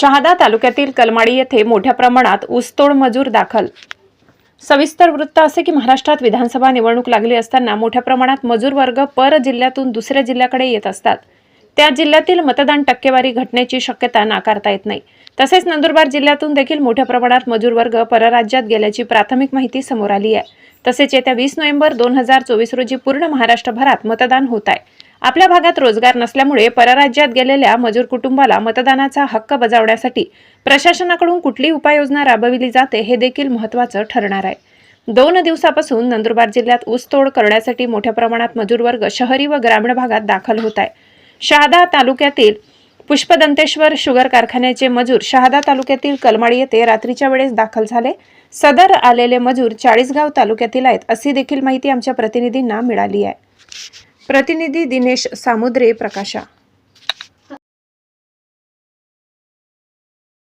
शहादा तालुक्यातील कलमाडी येथे मोठ्या प्रमाणात ऊसतोड मजूर दाखल. सविस्तर वृत्त असे की महाराष्ट्रात विधानसभा निवडणूक लागली असताना मोठ्या प्रमाणात मजूर वर्ग पर जिल्ह्यातून दुसऱ्या जिल्ह्याकडे येत असतात. त्या जिल्ह्यातील मतदान टक्केवारी घटण्याची शक्यता नाकारता येत नाही. तसेच नंदुरबार जिल्ह्यातून देखील मोठ्या प्रमाणात मजूर वर्ग परराज्यात गेल्याची प्राथमिक माहिती समोर आली आहे. तसेच येत्या वीस नोव्हेंबर दोन हजार चोवीस रोजी पूर्ण महाराष्ट्रभरात मतदान होत आहे. आपल्या भागात रोजगार नसल्यामुळे परराज्यात गेलेल्या मजूर कुटुंबाला मतदानाचा हक्क बजावण्यासाठी प्रशासनाकडून कुठली उपाययोजना राबविली जाते हे देखील महत्त्वाचं ठरणार आहे. दोन दिवसापासून नंदुरबार जिल्ह्यात ऊसतोड करण्यासाठी मोठ्या प्रमाणात मजूर वर्ग शहरी व ग्रामीण भागात दाखल होत आहे. शहादा तालुक्यातील पुष्पदंतेश्वर शुगर कारखान्याचे मजूर शहादा तालुक्यातील कलमाडी येथे रात्रीच्या वेळेस दाखल झाले. सदर आलेले मजूर चाळीसगाव तालुक्यातील आहेत अशी देखील माहिती आमच्या प्रतिनिधींना मिळाली आहे. प्रतिनिधी दिनेश सामुद्रे प्रकाशा.